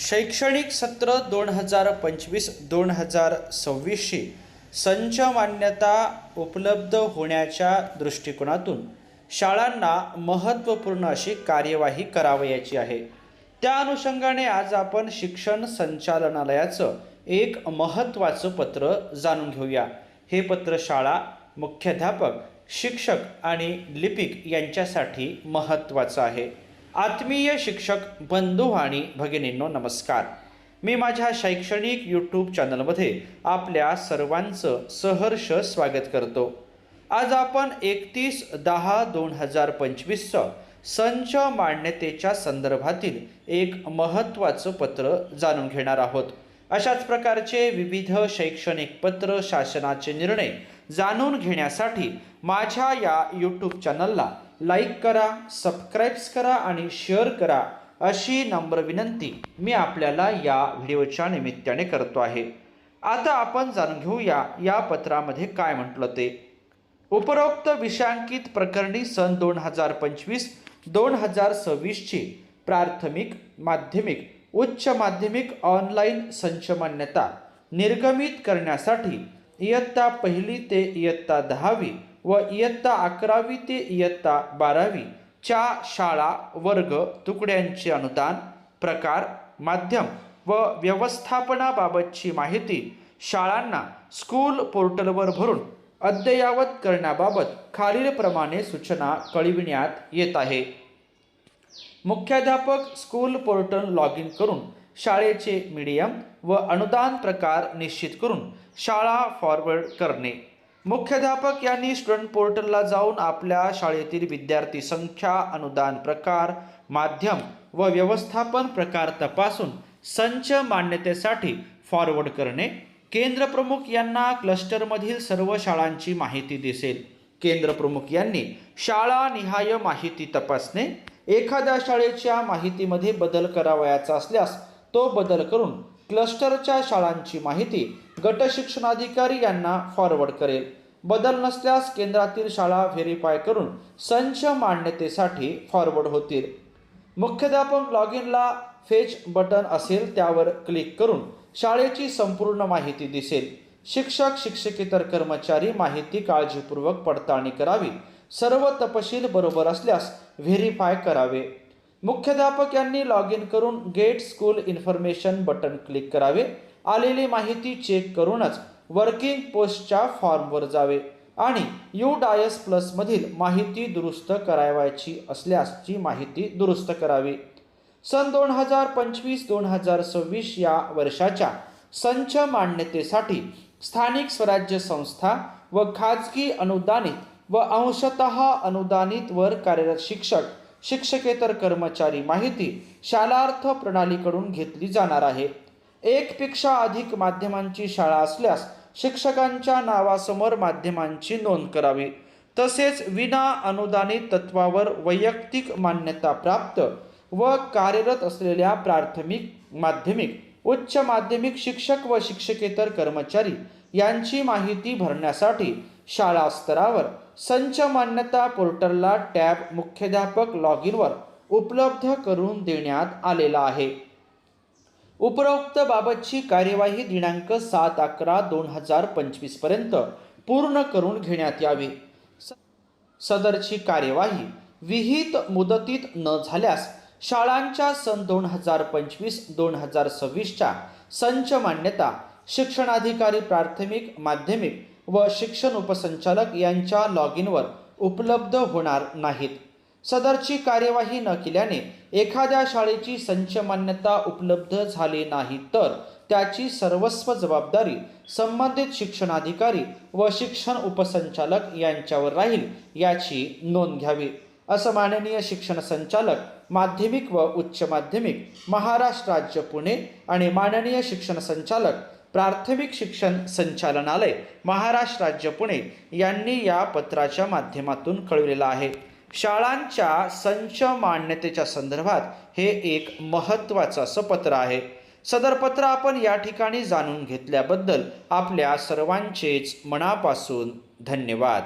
शैक्षणिक सत्र दोन हजार पंचवीस दोन हजार सव्वीसशी संच मान्यता उपलब्ध होण्याच्या दृष्टिकोनातून शाळांना महत्त्वपूर्ण अशी कार्यवाही करावयाची आहे. त्या अनुषंगाने आज आपण शिक्षण संचालनालयाचं एक महत्त्वाचं पत्र जाणून घेऊया. हे पत्र शाळा मुख्याध्यापक शिक्षक आणि लिपिक यांच्यासाठी महत्त्वाचं आहे. आत्मीय शिक्षक बंधू आणि भगिनींनो नमस्कार. मी माझ्या शैक्षणिक यूट्यूब चॅनलमध्ये आपल्या सर्वांचं सहर्ष स्वागत करतो. आज आपण एकतीस दहा दोन हजार पंचवीसचं संच मान्यतेच्या संदर्भातील एक महत्त्वाचं पत्र जाणून घेणार आहोत. अशाच प्रकारचे विविध शैक्षणिक पत्र शासनाचे निर्णय जाणून घेण्यासाठी माझ्या या यूट्यूब चॅनलला लाईक करा सबस्क्राईब्स करा आणि शेअर करा अशी नम्र विनंती मी आपल्याला या व्हिडिओच्या निमित्ताने करतो आहे. आता आपण जाणून घेऊया या पत्रामध्ये काय म्हटलं ते. उपरोक्त विषयांकित प्रकरणी सन दोन हजार पंचवीस दोन हजार सव्वीसची प्राथमिक माध्यमिक उच्च माध्यमिक ऑनलाईन संच मान्यता निर्गमित करण्यासाठी इयत्ता पहिली ते इयत्ता दहावी व इयत्ता अकरावी ते इयत्ता बारावी च्या शाळा वर्ग तुकड्यांचे अनुदान प्रकार माध्यम व व्यवस्थापनाबाबतची माहिती शाळांना स्कूल पोर्टलवर भरून अद्ययावत करण्याबाबत खालीलप्रमाणे सूचना कळविण्यात येत आहे. मुख्याध्यापक स्कूल पोर्टल लॉग इन करून शाळेचे मीडियम व अनुदान प्रकार निश्चित करून शाळा फॉरवर्ड करणे. मुख्याध्यापक यांनी स्टुडंट पोर्टलला जाऊन आपल्या शाळेतील विद्यार्थी संख्या अनुदान प्रकार माध्यम व व्यवस्थापन प्रकार तपासून संच मान्यतेसाठी फॉरवर्ड करणे. केंद्र प्रमुख यांना क्लस्टरमधील सर्व शाळांची माहिती दिसेल. केंद्र प्रमुख यांनी शाळा निहाय माहिती तपासणे. एखाद्या शाळेच्या माहितीमध्ये बदल करावयाचा असल्यास तो बदल करून क्लस्टरच्या शाळांची माहिती गटशिक्षणाधिकारी यांना फॉरवर्ड करेल. बदल नसल्यास केंद्रातील शाळा व्हेरीफाय करून संच मान्यतेसाठी फॉरवर्ड होतील. मुख्याध्यापक लॉग इनला फेच बटन असेल त्यावर क्लिक करून शाळेची संपूर्ण माहिती दिसेल. शिक्षक शिक्षकेतर कर्मचारी माहिती काळजीपूर्वक पडताळणी करावी. सर्व तपशील बरोबर असल्यास व्हेरीफाय करावे. मुख्याध्यापक यांनी लॉग इन करून get school information button click करावे. आलेली माहिती चेक करूनच वर्किंग पोस्टच्या फॉर्मवर जावे आणि यू डायस प्लसमधील माहिती दुरुस्त करावायची असल्यासची माहिती दुरुस्त करावी. सन दोन हजार पंचवीस दोन हजार सव्वीस या वर्षाच्या संच मान्यतेसाठी स्थानिक स्वराज्य संस्था व खाजगी अनुदानित व अंशतः अनुदानित वर कार्यरत शिक्षक शिक्षकेतर कर्मचारी माहिती शालार्थ प्रणालीकडून घेतली जाणार आहे. एकपेक्षा अधिक माध्यमांची शाळा असल्यास शिक्षकांच्या नावासमोर माध्यमांची नोंद करावी. तसेच विना अनुदानित तत्वावर वैयक्तिक मान्यता प्राप्त व कार्यरत असलेल्या प्राथमिक माध्यमिक उच्च माध्यमिक शिक्षक व शिक्षकेतर कर्मचारी यांची माहिती भरण्यासाठी शाळा स्तरावर संच मान्यता पोर्टलला टॅब मुख्याध्यापक लॉग इनवर उपलब्ध करून देण्यात आलेला आहे. उपरोक्त बाबतची कार्यवाही दिनांक सात अकरा दोन हजार पंचवीसपर्यंत पूर्ण करून घेण्यात यावी. स- सदरची कार्यवाही विहित मुदतीत न झाल्यास शाळांच्या सन दोन हजार पंचवीस दोन हजार सव्वीसच्या संच मान्यता शिक्षणाधिकारी प्राथमिक माध्यमिक व शिक्षण उपसंचालक यांच्या लॉग इनवर उपलब्ध होणार नाहीत. सदरची कार्यवाही न केल्याने एखाद्या शाळेची संच मान्यता उपलब्ध झाली नाही तर त्याची सर्वस्व जबाबदारी संबंधित शिक्षणाधिकारी व शिक्षण उपसंचालक यांच्यावर राहील याची नोंद घ्यावी. असं माननीय शिक्षण संचालक माध्यमिक व उच्च माध्यमिक महाराष्ट्र राज्य पुणे आणि माननीय शिक्षण संचालक प्राथमिक शिक्षण संचालनालय महाराष्ट्र राज्य पुणे यांनी या पत्राच्या माध्यमातून कळविलेलं आहे. शाळांच्या संच मान्यतेच्या संदर्भात हे एक महत्त्वाचं असं पत्र आहे. सदर पत्र आपण या ठिकाणी जाणून घेतल्याबद्दल आपल्या सर्वांचेच मनापासून धन्यवाद.